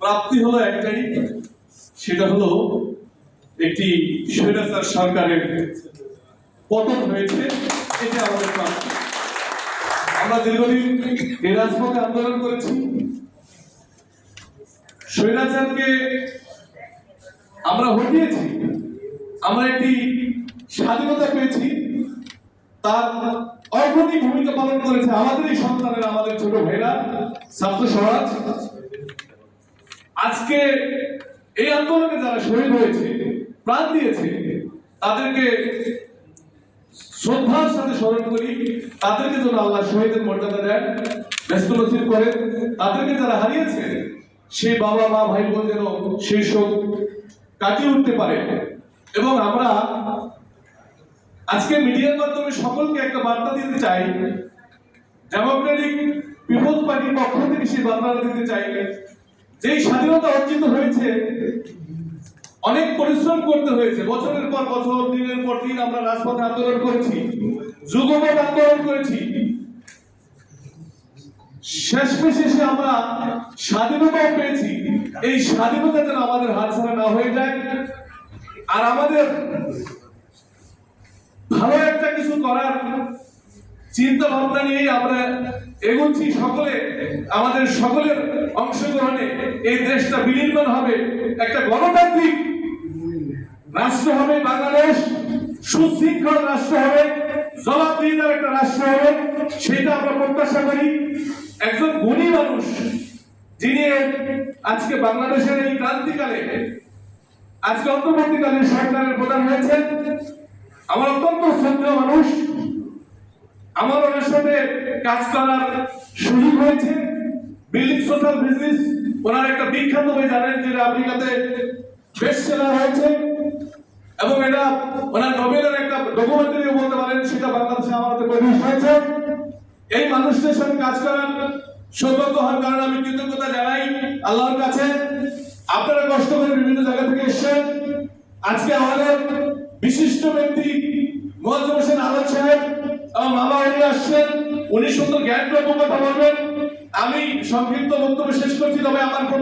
প্রাপ্তি হলো একটাই সেটা হলো একটি স্বৈরাচার সরকারের পতন হয়েছে। এটা আমাদের প্রাপ্তি। আমরা দীর্ঘদিন এই রাজপথে আন্দোলন করেছি। স্বৈরাচারকে আমরা হটিয়েছি। আমরা একটি স্বাধীনতা পেয়েছি। তার অগ্রণী ভূমিকা পালন করেছে আমাদেরই সন্তানেরা, আমাদের ছোট ভাইরা, ছাত্র সমাজ। আজকে এই আন্দোলনে যারা শহীদ হয়েছে, প্রাণ দিয়েছে, তাদেরকে শ্রদ্ধার সাথে স্মরণ করি, তাদেরকে যেন আল্লাহ শহীদের মর্যাদা দেন, ব্যস্ত নসিব করেন, তাদেরকে যারা হারিয়েছে, সেই বাবা, মা, ভাই বোন যেন সেই শোক কাটিয়ে উঠতে পারে। এবং আমরা আজকে মিডিয়ার মাধ্যমে সকলকে একটা বার্তা দিতে চাই। ডেমোক্রেটিক পিপলস পার্টির পক্ষ থেকে সেই বার্তাটা দিতে চাই। যেই স্বাধীনতা অর্জিত হয়েছে, অনেক পরিশ্রম করতে হয়েছে। বছরের পর বছর, দিনের পর দিন আমরা রাজপথে আন্দোলন করেছি যুগপথ আন্দোলন করেছি। শেষ শেষে আমরা স্বাধীনতাও পেয়েছি। এই স্বাধীনতা যেন আমাদের হাত ছাড়া না হয়ে যায়। আর আমাদের ভালো একটা কিছু করার চিন্তা ভাবনা নিয়ে আমরা এগোচ্ছি সকলে, আমাদের সকলের অংশগ্রহণে এই দেশটা বিনির্মাণ হবে। একটা গণতান্ত্রিক রাষ্ট্র হবে, বাংলাদেশ সুশৃঙ্খল রাষ্ট্র হবে জবাবদিহিতার একটা রাষ্ট্র হবে, সেটা আমরা প্রত্যাশা করি। একজন গুণী মানুষ যিনি আজকে বাংলাদেশের এই ক্রান্তিকালে, আজকে অন্তর্বর্তীকালীন সরকারের প্রধান হয়েছেন আমার অত্যন্ত শ্রদ্ধেয় মানুষ। আমার ওনার সাথে কাজ করার সুযোগ হয়েছে। বিল্ডিং সোশ্যাল বিজনেস ওনার একটা বিখ্যাত বই জানেন, যেটা আফ্রিকাতে বেস্ট সেলার হয়েছে। এবং এটা ওনার নোবেলের একটা ডকুমেন্টারিও বলতে পারেন, সেটা বাংলাদেশে আমার হাতে প্রকাশ হয়েছে। এই মানুষদের সাথে কাজ করার সৌভাগ্য হওয়ার কারণে আমি কৃতজ্ঞতা জানাই আল্লাহর কাছে। আপনারা কষ্ট করে বিভিন্ন জায়গা থেকে এসেছেন। আজকে আমাদের বিশিষ্ট ব্যক্তি মোয়াজ্জম হোসেন আলম সাহেব আমার মামা উনি আসছেন। উনি সুন্দর জ্ঞান কথা বলবেন। আমি সংক্ষিপ্ত বক্তব্য শেষ করছি, তবে আমার